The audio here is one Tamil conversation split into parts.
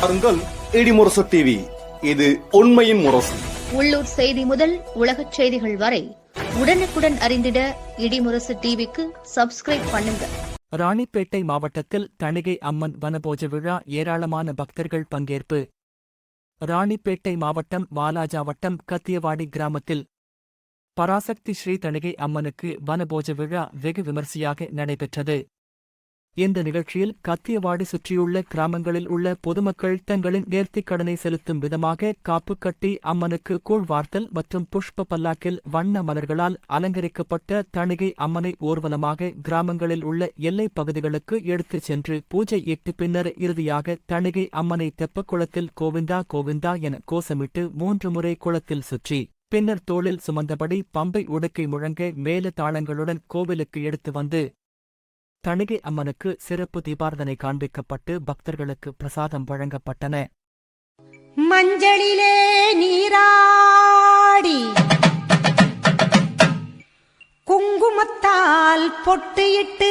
பாருங்கள் இடிமுரசு டிவி இது உண்மையின் முரசு. உள்ளூர் செய்தி முதல் உலகச் செய்திகள் வரை உடனுக்குடன் அறிந்திட இடிமுரசு டிவிக்கு சப்ஸ்கிரைப் பண்ணுங்க. ராணிப்பேட்டை மாவட்டத்தில் தணிகை அம்மன் வனபோஜ விழா ஏராளமான பக்தர்கள் பங்கேற்பு. ராணிப்பேட்டை மாவட்டம் வாலாஜா வட்டம் கத்தியவாடி கிராமத்தில் பராசக்தி ஸ்ரீ தணிகை அம்மனுக்கு வனபோஜ விழா வெகு விமர்சையாக நடைபெற்றது. இந்த நிகழ்ச்சியில் கத்தியவாடி சுற்றியுள்ள கிராமங்களில் உள்ள பொதுமக்கள் தங்களின் நேர்த்திக் கடனை செலுத்தும் விதமாக காப்பு கட்டி அம்மனுக்கு கூழ் வார்த்தல் மற்றும் புஷ்ப பல்லாக்கில் வண்ண மலர்களால் அலங்கரிக்கப்பட்ட தணிகை அம்மனை ஊர்வலமாக கிராமங்களில் உள்ள எல்லைப் பகுதிகளுக்கு எடுத்துச் சென்று பூஜை இட்டு பின்னர் இறுதியாக தணிகை அம்மனை தெப்பக்குளத்தில் கோவிந்தா கோவிந்தா என கோஷமிட்டு மூன்று முறை குளத்தில் சுற்றி பின்னர் தோளில் சுமந்தபடி பம்பை உடுக்கை முழங்க மேல தாளங்களுடன் கோவிலுக்கு எடுத்து வந்து தணிகை அம்மனுக்கு சிறப்பு தீபாரதனை காண்பிக்கப்பட்டு பக்தர்களுக்கு பிரசாதம் வழங்கப்பட்டன. மஞ்சளிலே நீராடி குங்குமத்தால் பொட்டியிட்டு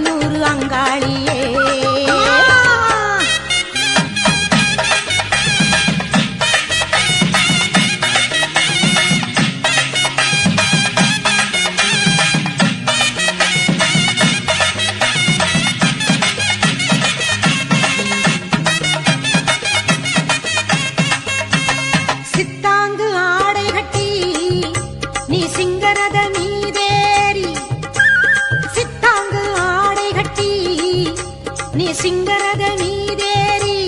நூறு அங்காளியே. சிங்கரத மீதேறி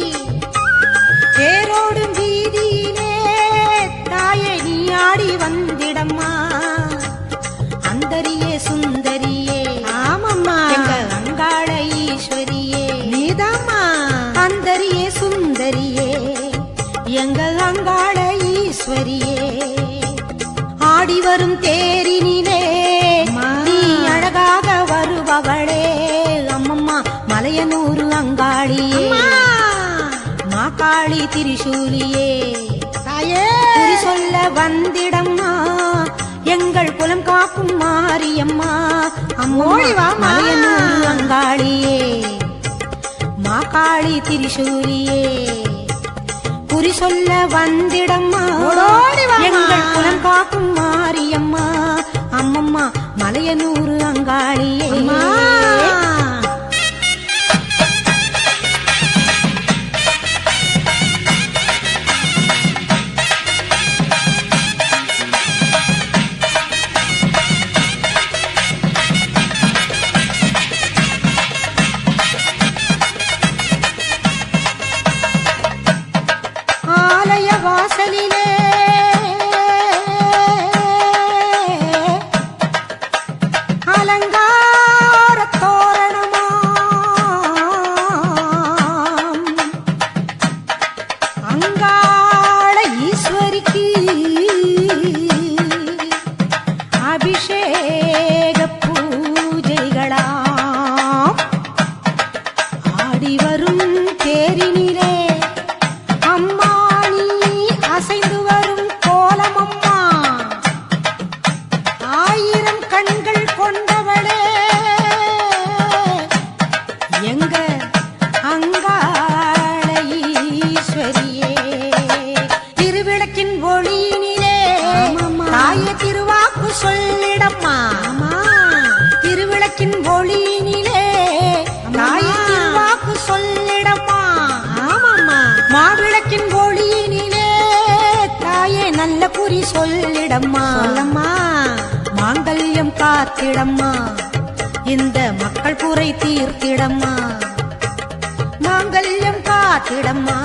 தேரோடும் வீதியிலே தாயே நீ ஆடி வந்திடம்மா. அந்தரியே சுந்தரியே ஆமம்மா. அங்காள ஈஸ்வரியே. நீதாம்மா. அந்தரியே சுந்தரியே எங்க அங்காள ஈஸ்வரியே. ஆடி வரும் தேரினிலே மாக்காளி திரிசூலியே. தாயே! குறி சொல்ல வந்திடம்மா. எங்கள் குலம் காக்கும் மாரியம்மா. அம்மோழிவா மலையனூரு அங்காளியே. மாக்காளி திரிசூலியே. குறி சொல்ல வந்திடம்மா. எங்கள் குலம் காக்கும் மாரியம்மா. அம்மம்மா மலையனூரு அங்காளியே. Ganun காத்திடம்மா. இந்த மக்கள் குறை தீர்த்திடம்மா. மாங்கல்யம் காத்திடம்மா.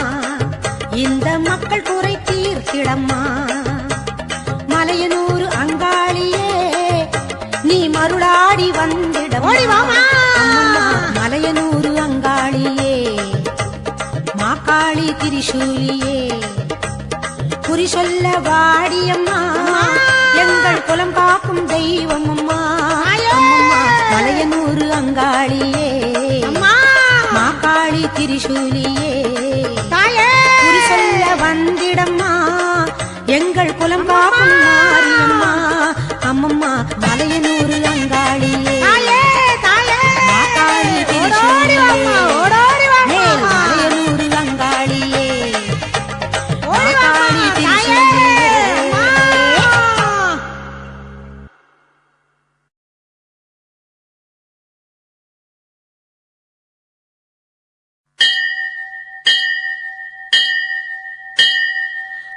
இந்த மக்கள் குறை தீர்த்திடம்மா. மலையனூர் அங்காளியே நீ மருளாடி அம்மம்மா, மலையனூர் அங்காளியே மாக்காளி திரிசூலியே. குறி சொல்ல வாடியம்மா எங்கள் குலம் காக்கும் தெய்வம் மாக்காளி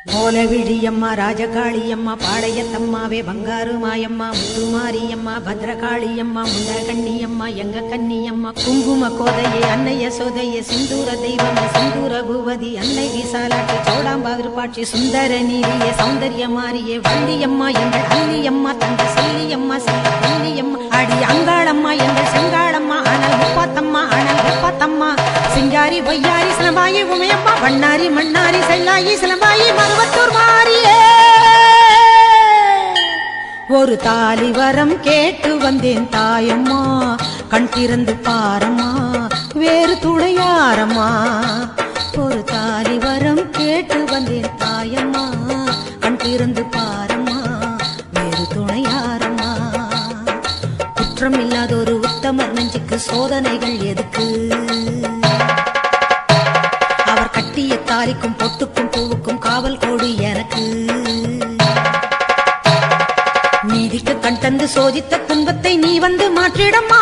கோலவிழியம்மா ராஜகாளியம்மா பாளையத்தம்மாவே பங்காரு மாயம்மா முத்துமாரியம்மா பத்ரகாளியம்மா முண்டகண்ணியம்மா எங்க கண்ணியம்மா குங்கும கோதையே அன்னைய சோதையே சிந்தூர தெய்வமே சிந்தூர பூவதி அன்னை விசாலாட்சி சோடாம்பாதிரு விருப்பாட்சி சுந்தர நீரியே சௌந்தர்ய மாரியே வள்ளியம்மா எங்கள் அல்லியம்மா தங்க செல்லியம்மா செல்ல கன்னியம்மா அடி அங்காளம்மா எங்கள் செங்காளம்மா ஆனால் முப்பாத்தம்மா ஆனால் முப்பாத்தம்மா சிங்காரி பொய்யாரி சிலம்பாயி உமையம்மா வண்ணாரி மண்ணாரி செல்லாயி சிலம்பாயி மருவத்தூர் மாறியே. ஒரு தாலி வரம் கேட்டு வந்தேன் தாயம்மா கண் திறந்து பாரம்மா வேறு துணையாரம்மா. ஒரு தாலி வரம் கேட்டு வந்தேன் தாயம்மா கண் திறந்து தந்து சோதித்த துன்பத்தை நீ வந்து மாற்றிடமா?